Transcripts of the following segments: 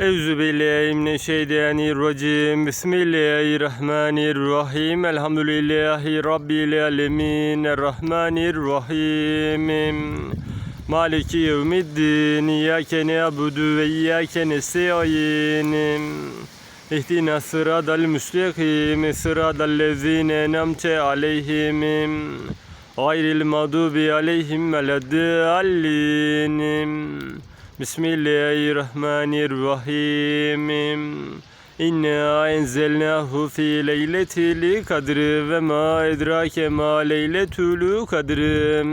Euzu billahi mineşşeytanirracim. Bismillahirrahmanirrahim. Elhamdülillahi rabbil alamin. Errahmanirrahim. Maliki yevmiddin. İyyake na'budu ve iyyake nestaîn. İhdina sıratal müstakim. Sıratal lezîne en'amte aleyhim. Gayril mağdubi aleyhim veleddallin. Bismillahirrahmanirrahim. İnna enzelnahu fi leyletil kadri ve ma edrake ma leyletül kadri.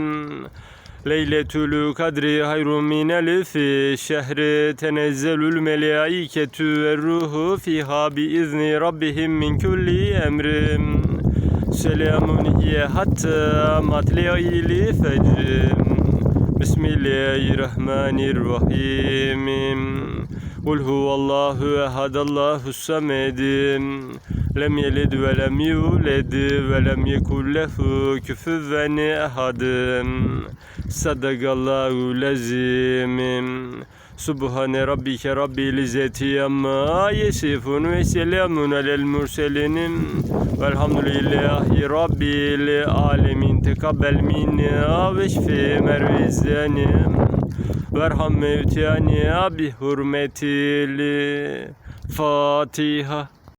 Leyletül kadri hayrun min elfi şehri tenezzelül melaiketu ve ruhu fiha bi izni rabbihim min kulli emrin. Selamun hiye hatta matli'il fecr. Bismillahirrahmanirrahim. Kul huvallahu ehad Allahu samed. Lem yelid ve lem yulad ve lem yekul lehu kufuven ehad. Sadakallahu lazim. Subhane rabbike rabbil izzeti amma yesifun ve selamun alel murselin velhamdülillahi rabbil alemin. Tekabbel minna ve şfi mervizenim verham mevtiyani bi hurmetil Fatiha